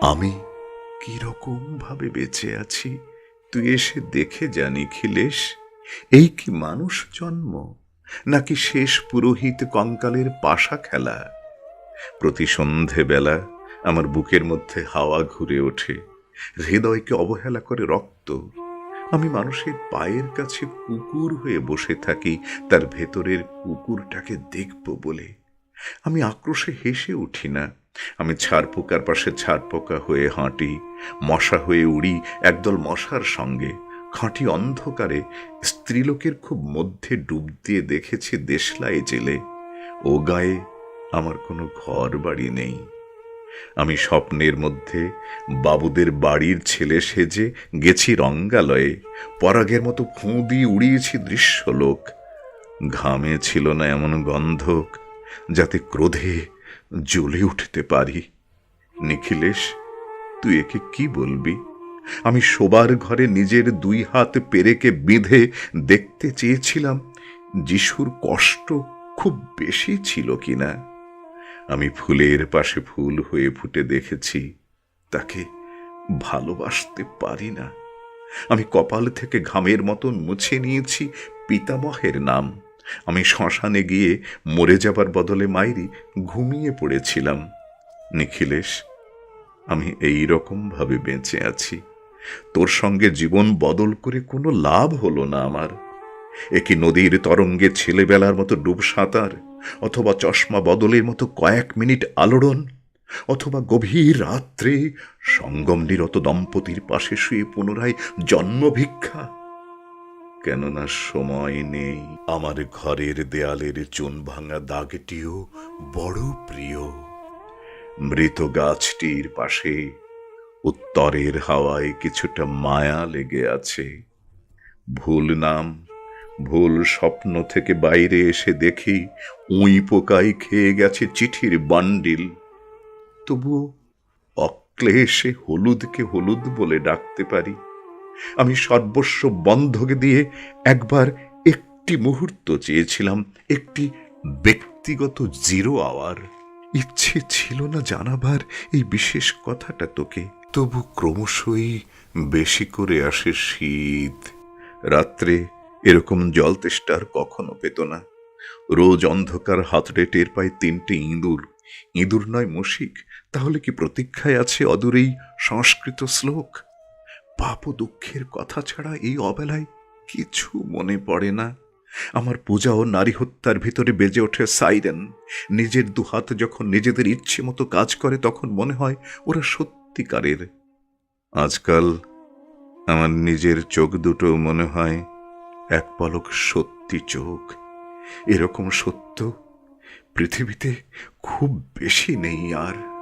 আমি? কীরকম ভাবে বেঁচে আছি? তুই এসে দেখে জানি খিলেশ এই কি মানুষ জন্ম? নাকি শেষ পুরোহিত কঙ্কালের পাশা খেলা? প্রতি সন্ধেবেলা আমার বুকের মধ্যে হাওয়া ঘুরে ওঠে। হৃদয়কে অবহেলা করে রক্ত। আমি মানুষের পায়ের কাছে কুকুর হয়ে বসে থাকি, তার ভেতরের কুকুরটাকে দেখব বলে। আমি আক্রোশে হেসে উঠি না। আমি ছাড়পোকার পাশে ছাড়পোকা হয়ে হাঁটি, মশা হয়ে উড়ি, একদল মশার সঙ্গে। খাঁটি অন্ধকারে স্ত্রীলোকের খুব মধ্যে ডুব দিয়ে দেখেছি দেশলাই জেলে। ও গায়ে আমার কোনো ঘর বাড়ি নেই। আমি স্বপ্নের মধ্যে বাবুদের বাড়ির ছেলে সেজে গেছি রঙ্গালয়ে। পরাগের মতো ফুঁ দিয়ে উড়িয়েছি দৃশ্যলোক। ঘামে ছিল না এমন গন্ধক, যাতে ক্রোধে জ্বলে উঠতে পারি। নিখিলেশ, তুই একে কি বলবি? আমি শোবার ঘরে নিজের দুই হাত পেরেকে বেঁধে দেখতে চেয়েছিলাম, যিশুর কষ্ট খুব বেশি ছিল কিনা। আমি ফুলের পাশে ফুল হয়ে ফুটে দেখেছি, তাকে ভালোবাসতে পারি না। আমি কপাল থেকে ঘামের মতন মুছে নিয়েছি পিতামহের নাম। আমি শ্মশানে গিয়ে মরে যাবার বদলে মাইরি ঘুমিয়ে পড়েছিলাম। নিখিলেশ, আমি এই রকম ভাবে বেঁচে আছি। তোর সঙ্গে জীবন বদল করে কোনো লাভ হলো না আমার। একি নদীর তরঙ্গে ছেলেবেলার মতো ডুব সাঁতার, অথবা চশমা বদলের মতো কয়েক মিনিট আলোড়ন, অথবা গভীর রাত্রে সঙ্গম নিরত দম্পতির পাশে শুয়ে পুনরায় জন্মভিক্ষা। কেননা সময় নেই। আমার ঘরের দেয়ালের চুন ভাঙা দাগটিও বড় প্রিয়। মৃত গাছটির পাশে উত্তরের হাওয়ায় কিছুটা মায়া লেগে আছে। ভুল নাম, ভুল স্বপ্ন থেকে বাইরে এসে দেখি উই পোকায় খেয়ে গেছে চিঠির বান্ডিল। তবুও অক্লেশে হলুদকে হলুদ বলে ডাকতে পারি। আমি সর্বস্ব বন্ধকে দিয়ে একবার একটি মুহূর্ত চেয়েছিলাম, একটি ব্যক্তিগত জিরো আওয়ার। ইচ্ছে ছিল না জানাবার এই বিশেষ কথাটা তোকে। তবু ক্রমশই বেশি করে আসে শীত। রাত্রে এরকম জল তেষ্টা আর কখনো পেত না। রোজ অন্ধকার হাতড়ে টের পায় তিনটে ইঁদুর। ইঁদুর নয় মুশিক, তাহলে কি প্রতীক্ষায় আছে অদূরেই সংস্কৃত শ্লোক? পাপ ও দুঃখের কথা ছাড়া এই অবেলায় কিছু মনে পড়ে না। আমার পূজা ও নারী হত্যার ভিতরে বেজে ওঠে সাইরেন। নিজের দুহাত যখন নিজেদের ইচ্ছে মতো কাজ করে, তখন মনে হয় ওরা সত্যিকারের। আজকাল আমার নিজের চোখ দুটো মনে হয় এক পলক সত্যি চোখ। এরকম সত্য পৃথিবীতে খুব বেশি নেই আর।